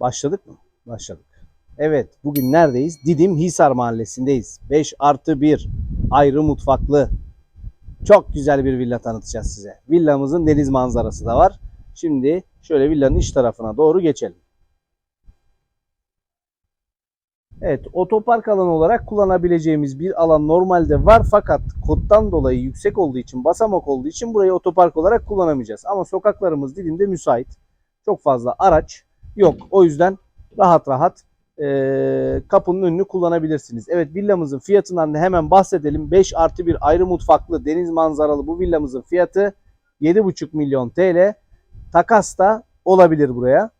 Başladık mı? Başladık. Evet bugün neredeyiz? Didim Hisar Mahallesi'ndeyiz. 5 artı 1 ayrı mutfaklı. Çok güzel bir villa tanıtacağız size. Villamızın deniz manzarası da var. Şimdi şöyle villanın iç tarafına doğru geçelim. Evet, otopark alanı olarak kullanabileceğimiz bir alan normalde var fakat koddan dolayı yüksek olduğu için, basamak olduğu için burayı otopark olarak kullanamayacağız. Ama sokaklarımız Didim'de müsait. Çok fazla araç yok. O yüzden rahat rahat eee, kapının önünü kullanabilirsiniz. Evet villamızın fiyatından da hemen bahsedelim. 5 artı bir ayrı mutfaklı deniz manzaralı bu villamızın fiyatı 7,5 milyon TL. Takas da olabilir buraya.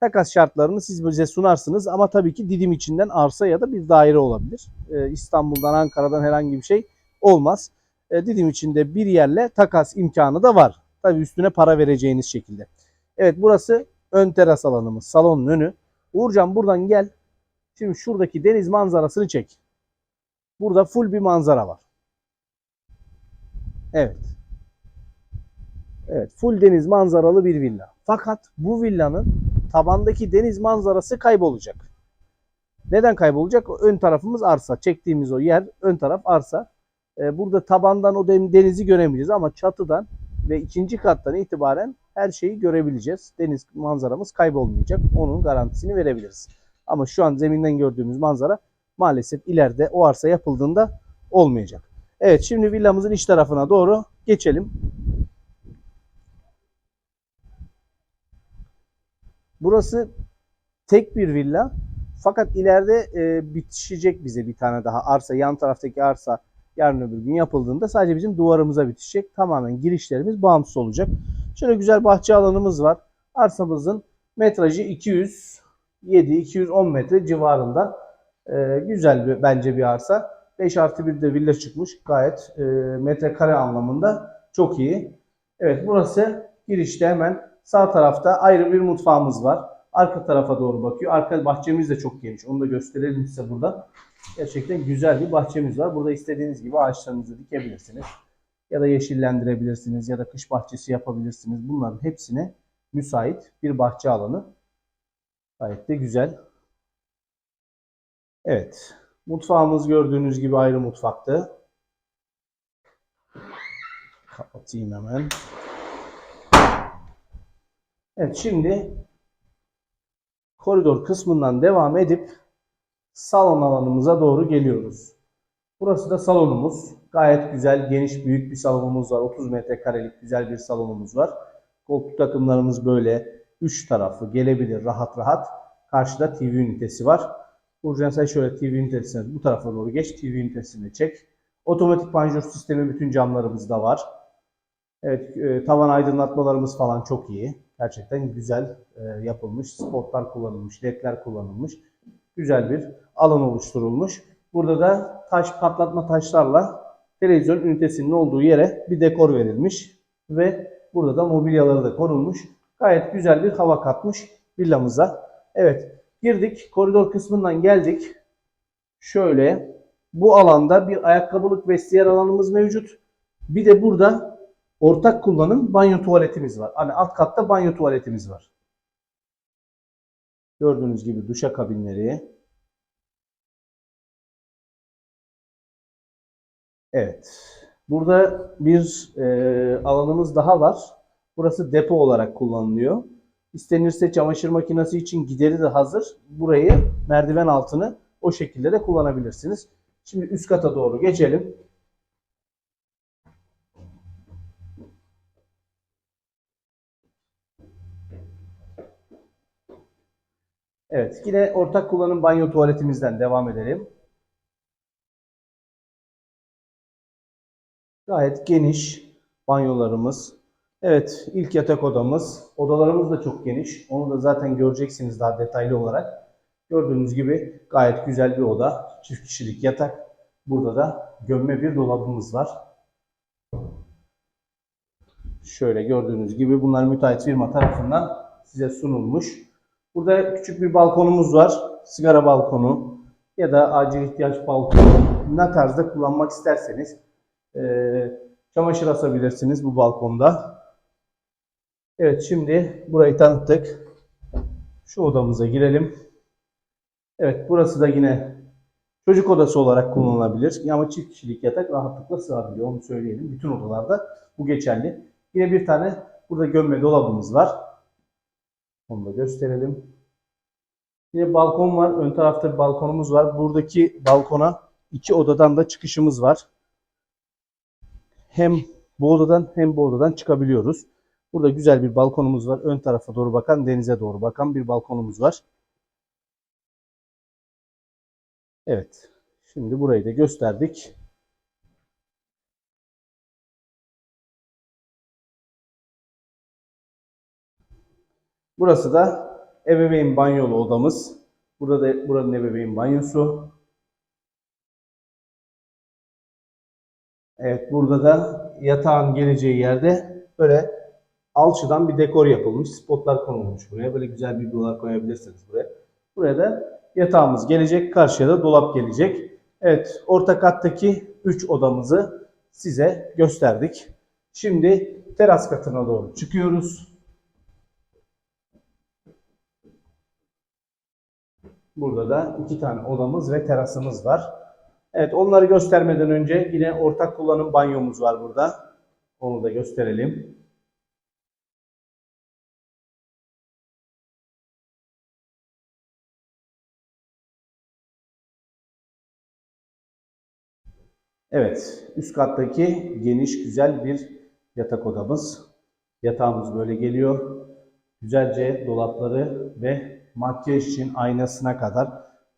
Takas şartlarını siz bize sunarsınız ama tabii ki Didim içinden arsa ya da bir daire olabilir. Ee, İstanbul'dan, Ankara'dan herhangi bir şey olmaz. Ee, Didim içinde bir yerle takas imkanı da var. Tabii üstüne para vereceğiniz şekilde. Evet burası ön teras alanımız, salonun önü. Uğurcan buradan gel. Şimdi şuradaki deniz manzarasını çek. Burada full bir manzara var. Evet. Evet, full deniz manzaralı bir villa. Fakat bu villanın tabandaki deniz manzarası kaybolacak. Neden kaybolacak? Ön tarafımız arsa. Çektiğimiz o yer ön taraf arsa. Ee, burada tabandan o den- denizi göremeyeceğiz ama çatıdan ve ikinci kattan itibaren her şeyi görebileceğiz. Deniz manzaramız kaybolmayacak. Onun garantisini verebiliriz. Ama şu an zeminden gördüğümüz manzara maalesef ileride o arsa yapıldığında olmayacak. Evet şimdi villamızın iç tarafına doğru geçelim. Burası tek bir villa. Fakat ileride e, bitişecek bize bir tane daha arsa. Yan taraftaki arsa yarın öbür gün yapıldığında sadece bizim duvarımıza bitişecek. Tamamen girişlerimiz bağımsız olacak. Şöyle güzel bahçe alanımız var. Arsamızın metrajı 207-210 metre civarında. E, güzel bir, bence bir arsa. 5 artı 1 de villa çıkmış. Gayet e, metrekare anlamında çok iyi. Evet burası girişte hemen Sağ tarafta ayrı bir mutfağımız var. Arka tarafa doğru bakıyor. Arka bahçemiz de çok geniş. Onu da gösterelim size burada. Gerçekten güzel bir bahçemiz var. Burada istediğiniz gibi ağaçlarınızı dikebilirsiniz. Ya da yeşillendirebilirsiniz ya da kış bahçesi yapabilirsiniz. Bunların hepsine müsait bir bahçe alanı. Gayet de güzel. Evet. Mutfağımız gördüğünüz gibi ayrı mutfaktı. Kapatayım hemen. Evet şimdi koridor kısmından devam edip salon alanımıza doğru geliyoruz. Burası da salonumuz. Gayet güzel, geniş, büyük bir salonumuz var. 30 metrekarelik güzel bir salonumuz var. Koltuk takımlarımız böyle. Üç tarafı gelebilir rahat rahat. Karşıda TV ünitesi var. Burcan sen şöyle TV ünitesine bu tarafa doğru geç. TV ünitesini çek. Otomatik panjur sistemi bütün camlarımızda var. Evet, e, tavan aydınlatmalarımız falan çok iyi. Gerçekten güzel e, yapılmış. Spotlar kullanılmış, ledler kullanılmış. Güzel bir alan oluşturulmuş. Burada da taş patlatma taşlarla televizyon ünitesinin olduğu yere bir dekor verilmiş. Ve burada da mobilyaları da konulmuş. Gayet güzel bir hava katmış villamıza. Evet, girdik. Koridor kısmından geldik. Şöyle bu alanda bir ayakkabılık vestiyer alanımız mevcut. Bir de burada ortak kullanım banyo tuvaletimiz var. Hani alt katta banyo tuvaletimiz var. Gördüğünüz gibi duşa kabinleri. Evet. Burada bir e, alanımız daha var. Burası depo olarak kullanılıyor. İstenirse çamaşır makinesi için gideri de hazır. Burayı merdiven altını o şekilde de kullanabilirsiniz. Şimdi üst kata doğru geçelim. Evet, yine ortak kullanım banyo tuvaletimizden devam edelim. Gayet geniş banyolarımız. Evet, ilk yatak odamız. Odalarımız da çok geniş. Onu da zaten göreceksiniz daha detaylı olarak. Gördüğünüz gibi gayet güzel bir oda. Çift kişilik yatak. Burada da gömme bir dolabımız var. Şöyle gördüğünüz gibi bunlar müteahhit firma tarafından size sunulmuş. Burada küçük bir balkonumuz var. Sigara balkonu ya da acil ihtiyaç balkonu. Ne tarzda kullanmak isterseniz eee, çamaşır asabilirsiniz bu balkonda. Evet şimdi burayı tanıttık. Şu odamıza girelim. Evet burası da yine çocuk odası olarak kullanılabilir. Ama çift kişilik yatak rahatlıkla sığabiliyor. Onu söyleyelim. Bütün odalarda bu geçerli. Yine bir tane burada gömme dolabımız var. Onu da gösterelim. Yine balkon var. Ön tarafta bir balkonumuz var. Buradaki balkona iki odadan da çıkışımız var. Hem bu odadan hem bu odadan çıkabiliyoruz. Burada güzel bir balkonumuz var. Ön tarafa doğru bakan, denize doğru bakan bir balkonumuz var. Evet. Şimdi burayı da gösterdik. Burası da ebeveyn banyolu odamız. Burada da buranın ebeveyn banyosu. Evet burada da yatağın geleceği yerde böyle alçıdan bir dekor yapılmış. Spotlar konulmuş buraya. Böyle güzel bir dolar koyabilirsiniz buraya. Buraya da yatağımız gelecek. Karşıya da dolap gelecek. Evet orta kattaki 3 odamızı size gösterdik. Şimdi teras katına doğru çıkıyoruz. Burada da iki tane odamız ve terasımız var. Evet onları göstermeden önce yine ortak kullanım banyomuz var burada. Onu da gösterelim. Evet, üst kattaki geniş güzel bir yatak odamız. Yatağımız böyle geliyor. Güzelce dolapları ve makyaj için aynasına kadar,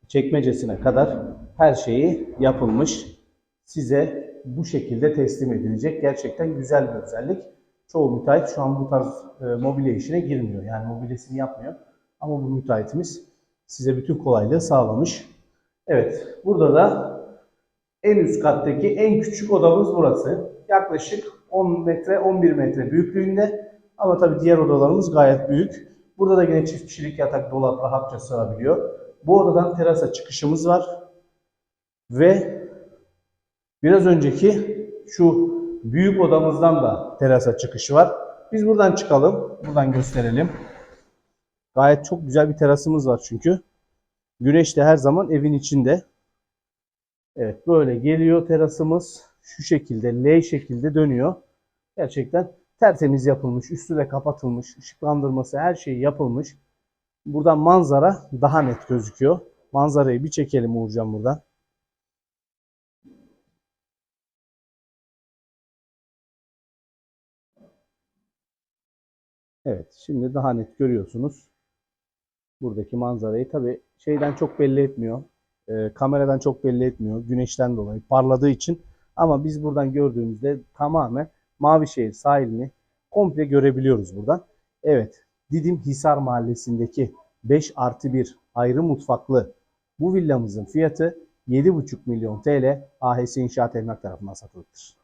çekmecesine kadar her şeyi yapılmış. Size bu şekilde teslim edilecek. Gerçekten güzel bir özellik. Çoğu müteahhit şu an bu tarz e, mobilya işine girmiyor. Yani mobilyasını yapmıyor. Ama bu müteahhitimiz size bütün kolaylığı sağlamış. Evet, burada da en üst kattaki en küçük odamız burası. Yaklaşık 10 metre 11 metre büyüklüğünde. Ama tabii diğer odalarımız gayet büyük. Burada da yine çift kişilik yatak dolap rahatça sığabiliyor. Bu odadan terasa çıkışımız var. Ve biraz önceki şu büyük odamızdan da terasa çıkışı var. Biz buradan çıkalım. Buradan gösterelim. Gayet çok güzel bir terasımız var çünkü. Güneş de her zaman evin içinde. Evet böyle geliyor terasımız. Şu şekilde L şekilde dönüyor. Gerçekten tertemiz yapılmış. Üstü de kapatılmış. ışıklandırması her şey yapılmış. Buradan manzara daha net gözüküyor. Manzarayı bir çekelim Uğurcan buradan. Evet şimdi daha net görüyorsunuz. Buradaki manzarayı tabi şeyden çok belli etmiyor. E, kameradan çok belli etmiyor. Güneşten dolayı parladığı için. Ama biz buradan gördüğümüzde tamamen Mavişehir sahilini komple görebiliyoruz buradan. Evet Didim Hisar Mahallesi'ndeki 5 artı 1 ayrı mutfaklı bu villamızın fiyatı 7,5 milyon TL AHS İnşaat Emlak tarafından satılıktır.